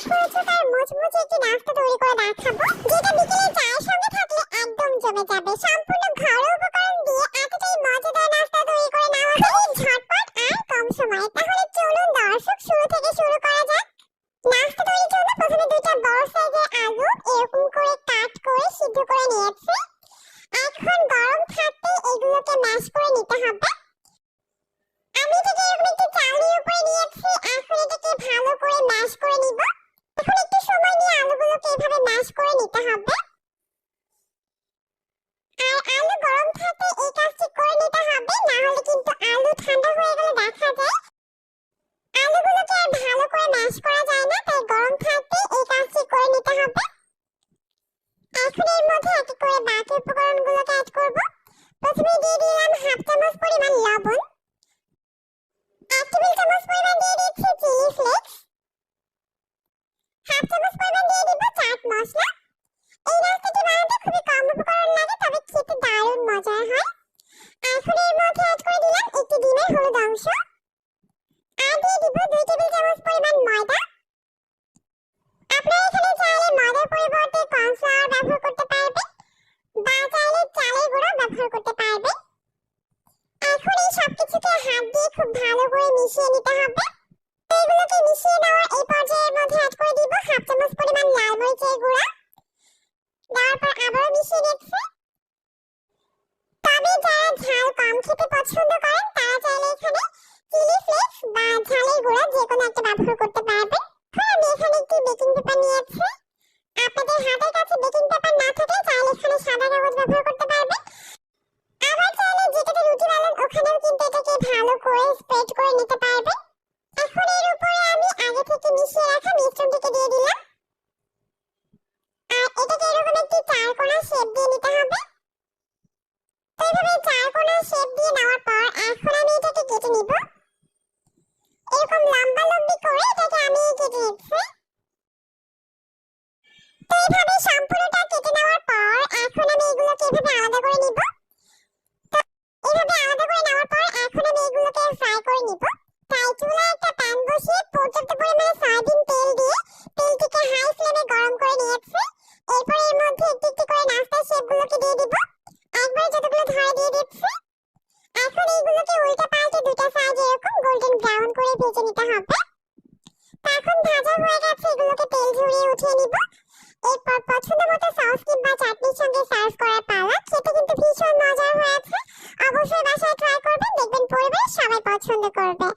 বেশ রোচকার মুচমুচে একটি নাস্তা তৈরি করে দেখাবো, যেটা বিকেলে চায়ের সঙ্গে থাকলে একদম জমে যাবে। সম্পূর্ণ ঘরোয়া উপকরণ দিয়ে এতটাই মজাদার নাস্তা তৈরি করে নেওয়া ঝটপট আর কম সময়ে তাহলে চলুন দর্শক শুরু থেকে শুরু করা যাক নাস্তা তৈরির জন্য প্রথমে দুইটা বড় সাইজের আলু এরকম করে কাট করে সিদ্ধ করে নিয়েছি এখন গরম থাকতে এগুলোকে ম্যাশ করে নিতে হবে আমি এটাকে এরকম একটি চাউনির উপরে নিয়েছি এখন এটাকে ভালো করে ম্যাশ করে নিব এখন একটু সময় নিয়ে আলুগুলোকে এভাবে ম্যাশ করে নিতে হবে আর আলু গরম থাকতে এই কাজটি করে নিতে হবে না হলে কিন্তু আলু ঠান্ডা হয়ে গেলে দেখা যায় আলুগুলোকে আর ভালো করে ম্যাশ করা যায় না তাই গরম থাকতে এই কাজটি করে নিতে হবে এখন এর মধ্যে এক এক করে বাকি উপকরণগুলোকে অ্যাড করব। প্রথমে দিয়ে দিলাম হাফ চামচ পরিমাণ লবণ। দিয়ে খুব ভালো করে মিশিয়ে নিতে হবে। এগুলোকে মিশিয়ে নেওয়ার এই পর্যায়ের মধ্যে অ্যাড করে দিব হাফ চামচ পরিমাণ লাল মরিচের গুঁড়া। দেওয়ার পর আবারও মিশিয়ে তবে যারা ঝাল কম খেতে পছন্দ করেন, তারা চাইলে এখানে চিলি ফ্লেক্স বা ঝালের গুঁড়া যে কোনো একটা ব্যবহার করতে পারবেন। এখন আমি এখানে একটি বেকিং পেপার নিয়েছি। ভালো করে স্প্রেড করে নিতে পারবেন এখন এর উপরে আমি আগে থেকে মিশিয়ে রাখা মিশ্রণটিকে দিয়ে দিলাম। আর এটাকে এরকম একটি চারকোনা শেপ দিয়ে নিতে হবে। তো এইভাবে চারকোনা শেপ দিয়ে নেওয়ার পর এখন আমি এটাকে কেটে নিব। এরকম লম্বা লম্বি করে এটাকে আমি কেটে নিচ্ছি। তো সম্পূর্ণটা কেটে ভেজে নিতে হবে, তা এখন ভাজা হয়ে গেছে, এগুলোকে তেল ঝরিয়ে উঠিয়ে নিব। এরপর পছন্দ মতো সস কিংবা চাটনির সঙ্গে সার্ভ করার পালা। খেতে কিন্তু ভীষণ মজার হয়েছে। অবশ্যই বাসায় ট্রাই করবেন, দেখবেন পরিবারের সবাই পছন্দ করবে।